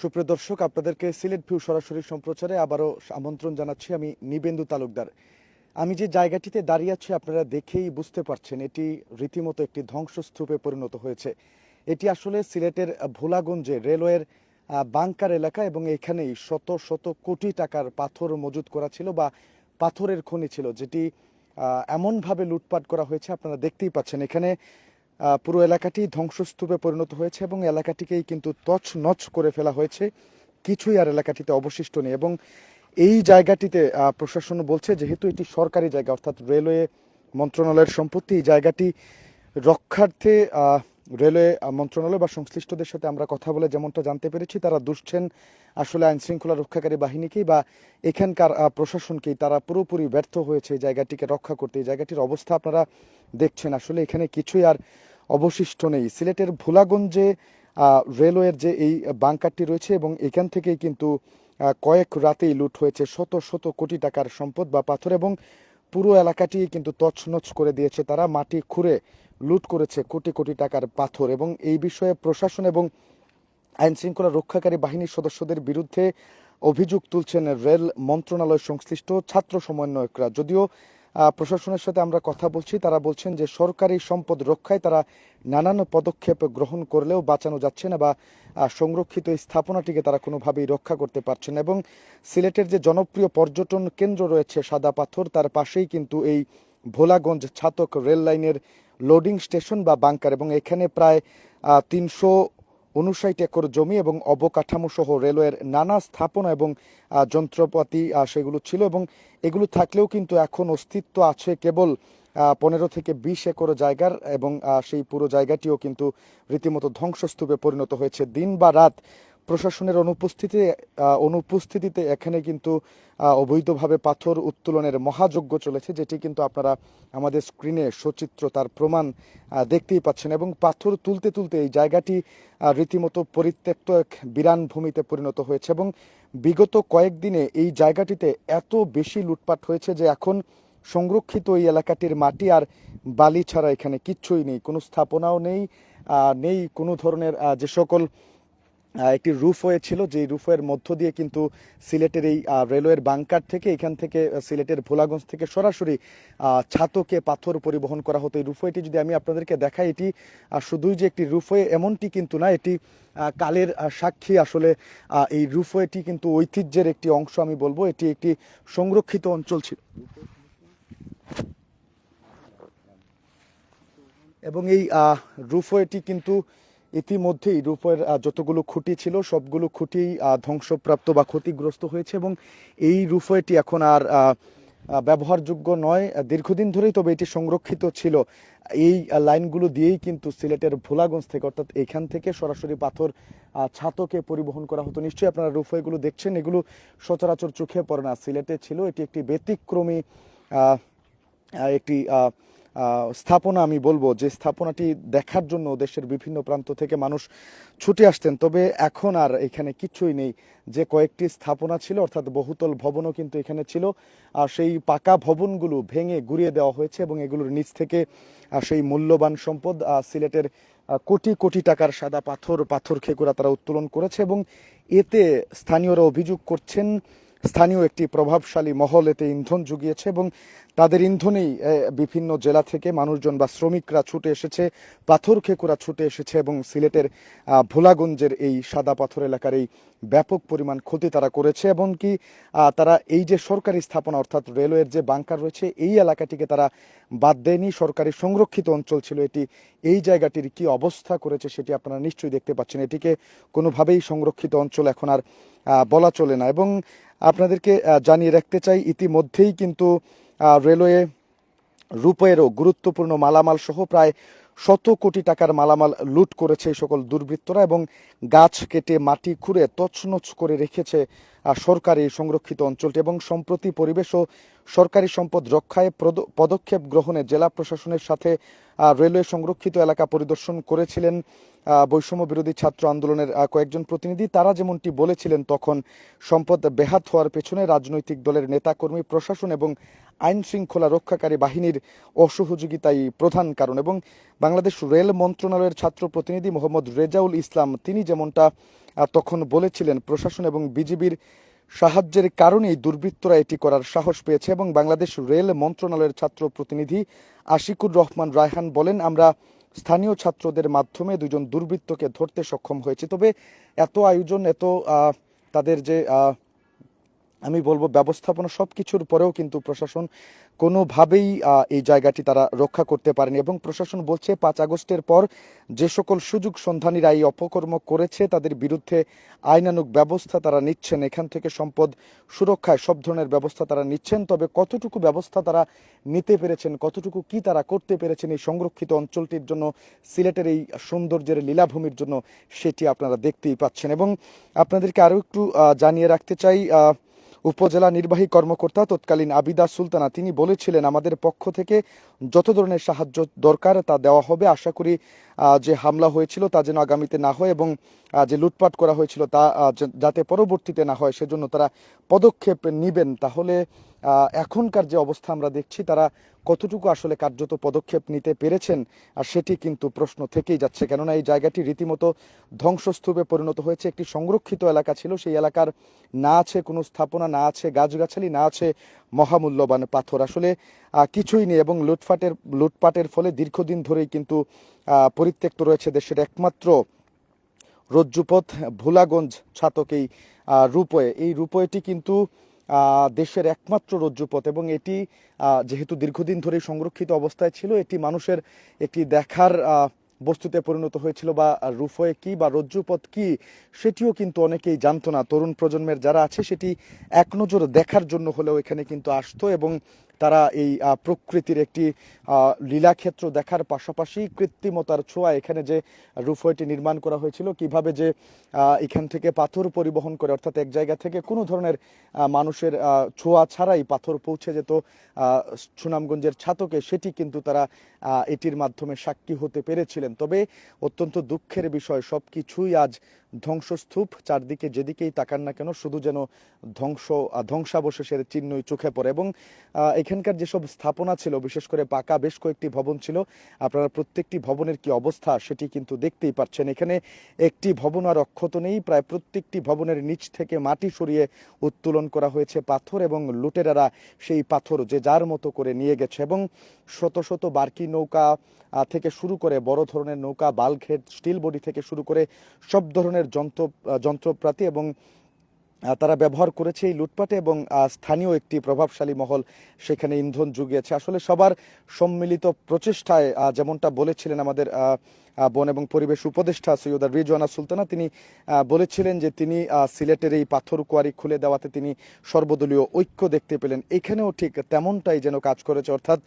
সুপ্রিয় দর্শক, আপনাদেরকে সিলেট ভিউ সরাসরি সম্প্রচারে আবারও আমন্ত্রণ জানাচ্ছি আমি নিবেন্দু তালুকদার। আমি যে জায়গাটিতে দাঁড়িয়ে আছি, আপনারা দেখেই বুঝতে পারছেন, এটি রীতিমতো একটি ধ্বংসস্তূপে পরিণত হয়েছে। এটি আসলে সিলেটের ভোলাগঞ্জে রেলওয়ের বাংকার এলাকা এবং এখানেই শত শত কোটি টাকার পাথর মজুত করা ছিল বা পাথরের খনি ছিল, যেটি এমনভাবে লুটপাট করা হয়েছে, আপনারা দেখতেই পাচ্ছেন। এখানে পুরো এলাকাটি ধ্বংসস্তূপে পরিণত হয়েছে এবং এলাকাটিকেই কিন্তু তছ নচ করে ফেলা হয়েছে। কিছুই আর এলাকাটিতে অবশিষ্ট নেই এবং এই জায়গাটিতে প্রশাসন বলছে যেহেতু এটি সরকারি জায়গা, অর্থাৎ রেলওয়ে মন্ত্রণালয়ের সম্পত্তি, এই জায়গাটি রক্ষার্থে রেলওয়ে মন্ত্রণালয় বা সংশ্লিষ্টদের সাথে আমরা কথা বলে যেমনটা জানতে পেরেছি, তারা দুষছেন আসলে আইন শৃঙ্খলা রক্ষাকারী বাহিনীকেই বা এখানকার প্রশাসনকেই তারা পুরোপুরি ব্যর্থ হয়েছে এই জায়গাটিকে রক্ষা করতে। এই জায়গাটির অবস্থা আপনারা দেখছেন। আসলে এখানে কিছুই আর অবশিষ্ট নেই। সিলেটের ভোলাগঞ্জে রেলওয়ের যে এই বাংকারটি রয়েছে এবং এখান থেকেই কিন্তু কয়েক রাতেই লুট হয়েছে শত শত কোটি টাকার সম্পদ বা পাথর এবং পুরো এলাকাটি কিন্তু তছনছ করে দিয়েছে তারা। মাটি খুঁড়ে লুট করেছে কোটি কোটি টাকার পাথর এবং এই বিষয়ে প্রশাসন এবং আইন শৃঙ্খলা রক্ষাকারী বাহিনীর সদস্যদের বিরুদ্ধে অভিযোগ তুলছেন রেল মন্ত্রণালয় সংশ্লিষ্ট ছাত্র সমন্বয়করা। যদিও প্রশাসনের সাথে আমরা কথা বলছি, তারা বলছেন যে সরকারি সম্পদ রক্ষায় তারা নানান পদক্ষেপ গ্রহণ করলেও বাঁচানো যাচ্ছে না বা সংরক্ষিত স্থাপনাটিকে তারা কোনোভাবেই রক্ষা করতে পারছে না এবং সিলেটের যে জনপ্রিয় পর্যটন কেন্দ্র রয়েছে সাদা পাথর, তার পাশেই কিন্তু এই ভোলাগঞ্জ ছাতক রেল লাইনের লোডিং স্টেশন বা বাংকার এবং এখানে প্রায় তিনশো উনষাট একর জমি এবং অবকাঠামো সহ রেলওয়ের নানা স্থাপনা এবং যন্ত্রপাতি সেগুলো ছিল এবং এগুলো থাকলেও কিন্তু এখন অস্তিত্ব আছে কেবল পনেরো থেকে বিশ একর জায়গার এবং সেই পুরো জায়গাটিও কিন্তু রীতিমতো ধ্বংসস্তূপে পরিণত হয়েছে। দিন বা রাত প্রশাসনের অনুপস্থিতি অনুপস্থিতিতে এখানে কিন্তু অবৈধভাবে পাথর উত্তোলনের মহাযজ্ঞ চলেছে, যেটি কিন্তু আপনারা আমাদের স্ক্রিনে সচিত্র তার প্রমাণ দেখতেই পাচ্ছেন। এবং পাথর তুলতে তুলতে এই জায়গাটি রীতিমতো পরিত্যক্ত এক বিরান ভূমিতে পরিণত হয়েছে এবং বিগত কয়েকদিনে এই জায়গাটিতে এত বেশি লুটপাট হয়েছে যে এখন সংরক্ষিত এই এলাকাটির মাটি আর বালি ছাড়া এখানে কিচ্ছুই নেই, কোনো স্থাপনাও নেই নেই কোনো ধরনের যে সকল একটি রুফওয়ে ছিল যে রুফওয়ের মধ্য দিয়ে কিন্তু সিলেটের এই রেলওয়ের বাংকার থেকে, এখান থেকে সিলেটের ভোলাগঞ্জ থেকে সরাসরি ছাতকে পাথর পরিবহন করা হতো এই রুফওয়েটি যদি আমি আপনাদেরকে দেখাই, এটি শুধুই যে একটি রুফওয়ে এমনটি কিন্তু না, এটি কালের সাক্ষী আসলে এই রুফওয়েটি কিন্তু ঐতিহ্যের একটি অংশ আমি বলব, এটি একটি সংরক্ষিত অঞ্চল ছিল। এবং এই রুফওয়েটি কিন্তু ইতিমধ্যেই আহ, যতগুলো খুঁটি ছিল সবগুলো খুঁটি ধ্বংসপ্রাপ্ত বা ক্ষতিগ্রস্ত হয়েছে এবং এই রুফওয়েটি এখন আর ব্যবহারযোগ্য নয়। দীর্ঘদিন ধরেই তবে এটি সংরক্ষিত ছিল। এই লাইনগুলো দিয়েই কিন্তু সিলেটের ভোলাগঞ্জ থেকে অর্থাৎ এখান থেকে সরাসরি পাথর ছাতকে পরিবহন করা হতো। নিশ্চয়ই আপনারা রুফওয়েগুলো দেখছেন এগুলো সচরাচর চোখে পড়ে না। সিলেটে ছিল এটি একটি ব্যতিক্রমী একটি স্থাপনা আমি বলব, যে স্থাপনাটি দেখার জন্য দেশের বিভিন্ন প্রান্ত থেকে মানুষ ছুটে আসতেন। তবে এখন আর এখানে কিছুই নেই। যে কয়েকটি স্থাপনা ছিল, অর্থাৎ বহুতল ভবনও কিন্তু এখানে ছিল, আর সেই পাকা ভবনগুলো ভেঙে গুড়িয়ে দেওয়া হয়েছে এবং এগুলোর নিচ থেকে সেই মূল্যবান সম্পদ সিলেটের কোটি কোটি টাকার সাদা পাথর পাথর খেকুরা তারা উত্তোলন করেছে এবং এতে স্থানীয়রা অভিযোগ করছেন স্থানীয় একটি প্রভাবশালী মহল এতে ইন্ধন জুগিয়েছে এবং তাদের ইন্ধনেই বিভিন্ন জেলা থেকে মানুষজন বা শ্রমিকরা ছুটে এসেছে, পাথর খেকুরা ছুটে এসেছে এবং সিলেটের ভোলাগঞ্জের এই সাদা পাথর এলাকার এই ব্যাপক পরিমাণ ক্ষতি তারা করেছে এবং কি তারা এই যে সরকারি স্থাপনা অর্থাৎ রেলওয়ের যে বাংকার রয়েছে, এই এলাকাটিকে তারা বাদ দেয়নি। সরকারি সংরক্ষিত অঞ্চল ছিল এটি। এই জায়গাটির কি অবস্থা করেছে সেটি আপনারা নিশ্চয়ই দেখতে পাচ্ছেন। এটিকে কোনোভাবেই সংরক্ষিত অঞ্চল এখন আর বলা চলে না এবং আপনাদেরকে জানিয়ে রাখতে চাই ইতিমধ্যেই কিন্তু রেলওয়ে রুপোয়েরও গুরুত্বপূর্ণ মালামাল সহ প্রায় শত কোটি টাকার মালামাল লুট করেছে এই সকল দুর্বৃত্তরা এবং গাছ কেটে মাটি খুঁড়ে তছনছ করে রেখেছে সরকারি সংরক্ষিত অঞ্চলটি এবং সম্প্রতি পরিবেশ ও সরকারি সম্পদ রক্ষায় পদক্ষেপ গ্রহণে জেলা প্রশাসনের সাথে রেলওয়ে সংরক্ষিত এলাকা পরিদর্শন করেছিলেন বৈষম্য বিরোধী ছাত্র আন্দোলনের কয়েকজন প্রতিনিধি। তারা যেমনটি বলেছিলেন, তখন সম্পদ বেহাত হওয়ার পেছনে রাজনৈতিক দলের নেতাকর্মী, প্রশাসন এবং আইন শৃঙ্খলা রক্ষাকারী বাহিনীর অসহযোগিতাই প্রধান কারণ এবং বাংলাদেশ রেল মন্ত্রণালয়ের ছাত্র প্রতিনিধি মোহাম্মদ রেজাউল ইসলাম, তিনি যেমনটা তখন বলেছিলেন, প্রশাসন এবং বিজিবির সাহায্যের কারণেই দুর্বৃত্তরা এটি করার সাহস পেয়েছে এবং বাংলাদেশ রেল মন্ত্রণালয়ের ছাত্র প্রতিনিধি আশিকুর রহমান রায়হান বলেন, আমরা স্থানীয় ছাত্রদের মাধ্যমে দুজন দুর্বৃত্তকে ধরতে সক্ষম হয়েছি। তবে এত আয়োজন, এত তাদের যে আমি বলব ব্যবস্থাপনা সব কিছুর পরেও কিন্তু প্রশাসন কোনোভাবেই এই জায়গাটি তারা রক্ষা করতে পারেনি এবং প্রশাসন বলছে পাঁচ আগস্টের পর যে সকল সুযোগ সন্ধানীরা এই অপকর্ম করেছে তাদের বিরুদ্ধে আইনানুগ ব্যবস্থা তারা নিচ্ছেন। এখান থেকে সম্পদ সুরক্ষায় সব ধরনের ব্যবস্থা তারা নিচ্ছেন। তবে কতটুকু ব্যবস্থা তারা নিতে পেরেছেন, কতটুকু কি তারা করতে পেরেছেন এই সংরক্ষিত অঞ্চলটির জন্য, সিলেটের এই সৌন্দর্যের লীলাভূমির জন্য সেটি আপনারা দেখতেই পাচ্ছেন। এবং আপনাদেরকে আরও একটু জানিয়ে রাখতে চাই উপজেলা নির্বাহী কর্মকর্তা তৎকালীন আবিদা সুলতানা, তিনি বলেছিলেন, আমাদের পক্ষ থেকে যত ধরনের সাহায্য দরকার তা দেওয়া হবে। আশা করি যে হামলা হয়েছিল তা যেন আগামীতে না হয় এবং যে লুটপাট করা হয়েছিল তা যাতে পরবর্তীতে না হয়, সেজন্য তারা পদক্ষেপ নেবেন। তাহলে এখনকার যে অবস্থা আমরা দেখছি, তারা কতটুকু আসলে কার্যত পদক্ষেপ নিতে পেরেছেন, আর সেটি কিন্তু প্রশ্ন থেকেই যাচ্ছে। কেননা এই জায়গাটি রীতিমতো ধ্বংসস্তূপে পরিণত হয়েছে। একটি সংরক্ষিত এলাকা ছিল, সেই এলাকার না আছে কোনো স্থাপনা, না আছে গাছগাছালি, না আছে মহামূল্যবান পাথর। আসলে কিছুই নেই এবং লুটপাটের লুটপাটের ফলে দীর্ঘদিন ধরেই কিন্তু পরিত্যক্ত রয়েছে দেশের একমাত্র রজ্জুপথ, ভোলাগঞ্জ ছাতক এই রূপয়ে। এই রূপয়টি কিন্তু দেশের একমাত্র রজ্জুপথ এবং এটি যেহেতু দীর্ঘদিন ধরে সংরক্ষিত অবস্থায় ছিল, এটি মানুষের একটি দেখার বস্তুতে পরিণত হয়েছিল বা রুফয়ে কি বা রজ্জুপথ কি, সেটিও কিন্তু অনেকেই জানতো না। তরুণ প্রজন্মের যারা আছে, সেটি এক নজর দেখার জন্য হলেও এখানে কিন্তু আসতো এবং তারা এই প্রকৃতির একটি লীলাক্ষেত্র দেখার পাশাপাশি কৃত্রিমতার ছোঁয়া এখানে যে রুফওয়েটি নির্মাণ করা হয়েছিল, কীভাবে যে এখান থেকে পাথর পরিবহন করে, অর্থাৎ এক জায়গা থেকে কোনো ধরনের মানুষের ছোঁয়া ছাড়াই পাথর পৌঁছে যেত সুনামগঞ্জের ছাতকে, সেটি কিন্তু তারা এটির মাধ্যমে সাক্ষী হতে পেরেছিলেন। তবে অত্যন্ত দুঃখের বিষয় সব কিছুই আজ ধ্বংসস্তূপ, চারদিকে যেদিকেই তাকান না কেন, শুধু যেন ধ্বংস ধ্বংসাবশেষের চিহ্নই চোখে পড়ে এবং এখানকার যেসব স্থাপনা ছিল, বিশেষ করে পাকা বেশ কয়েকটি ভবন ছিল, আপনারা প্রত্যেকটি ভবনের কি অবস্থা সেটি কিন্তু দেখতেই পাচ্ছেন। এখানে একটি ভবন আর অক্ষত নেই, প্রায় প্রত্যেকটি ভবনের নিচ থেকে মাটি সরিয়ে উত্তোলন করা হয়েছে পাথর এবং লুটেরারা সেই পাথর যে যার মতো করে নিয়ে গেছে এবং শত শত বার্কি নৌকা থেকে শুরু করে বড় ধরনের নৌকা বাল্কহেড স্টিল বডি থেকে শুরু করে সব ধরনের যন্ত্র যন্ত্রপাতি এবং তারা ব্যবহার করেছে এই লুটপাটে এবং স্থানীয় একটি প্রভাবশালী মহল সেখানে ইন্ধন জুগিয়েছে। আসলে সবার সম্মিলিত প্রচেষ্টায় যেমনটা বলেছিলেন আমাদের বন এবং পরিবেশ উপদেষ্টা সৈয়দা রিজওয়ানা সুলতানা, তিনি বলেছিলেন যে তিনি সিলেটের এই পাথর কুয়ারি খুলে দেওয়াতে তিনি সর্বদলীয় ঐক্য দেখতে পেলেন। এখানেও ঠিক তেমনটাই যেন কাজ করেছে। অর্থাৎ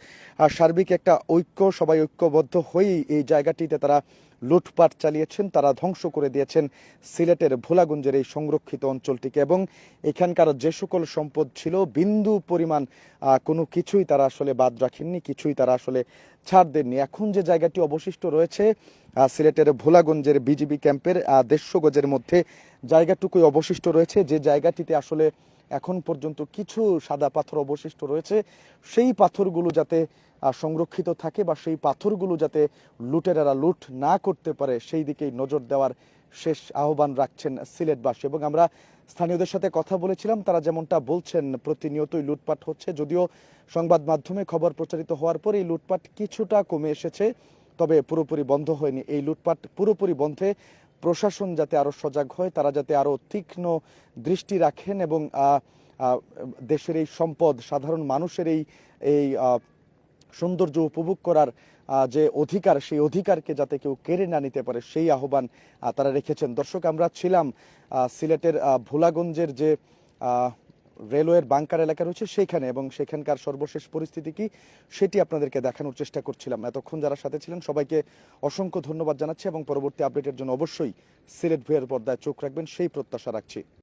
সার্বিক একটা ঐক্য, সবাই ঐক্যবদ্ধ হয়েই এই জায়গাটিতে তারা লুটপাট চালিয়েছেন, তারা ধ্বংস করে দিয়েছেন সিলেটের ভোলাগঞ্জের এই সংরক্ষিত অঞ্চলটিকে এবং এখানকার যে সকল সম্পদ ছিল, বিন্দু পরিমাণ কোনো কিছুই তারা আসলে বাদ রাখেননি, কিছুই তারা আসলে ছাড় দেননি। এখন যে জায়গাটি অবশিষ্ট রয়েছে সিলেটের ভোলাগঞ্জের বিজিবি ক্যাম্পের দেড়শো গজের মধ্যে জায়গাটুকুই অবশিষ্ট রয়েছে। যে জায়গাটিতে আসলে এখন পর্যন্ত কিছু সাদা পাথর অবশিষ্ট রয়েছে। সেই পাথরগুলো যাতে সংরক্ষিত থাকে বা সেই পাথরগুলো যাতে লুটেরারা লুট না করতে পারে, সেই দিকেই নজর দেওয়ার শেষ আহ্বান রাখছেন সিলেটবাসী। এবং আমরা স্থানীয়দের সাথে কথা বলেছিলাম, তারা যেমনটা বলছেন, প্রতিনিয়তই লুটপাট হচ্ছে। যদিও সংবাদ মাধ্যমে খবর প্রচারিত হওয়ার পর এই লুটপাট কিছুটা কমে এসেছে, তবে পুরোপুরি বন্ধ হয়নি। এই লুটপাট পুরোপুরি বন্ধে প্রশাসন যাতে আরও সজাগ হয়, তারা যাতে আরও তীক্ষ্ণ দৃষ্টি রাখেন এবং দেশের এই সম্পদ, সাধারণ মানুষের এই এই সৌন্দর্য উপভোগ করার যে অধিকার, সেই অধিকারকে যাতে কেউ কেড়ে না নিতে পারে, সেই আহ্বান তারা রেখেছেন। দর্শক, আমরা ছিলাম সিলেটের ভোলাগঞ্জের যে রেলওয়ের বাংকার এলাকা রয়েছে সেখানে এবং সেখানকার সর্বশেষ পরিস্থিতি কি সেটি আপনাদেরকে দেখানোর চেষ্টা করছিলাম। এতক্ষণ যারা সাথে ছিলেন সবাইকে অসংখ্য ধন্যবাদ জানাচ্ছি এবং পরবর্তী আপডেটের জন্য অবশ্যই সিলেট ভুয়ের পর্দায় চোখ রাখবেন, সেই প্রত্যাশা রাখছি।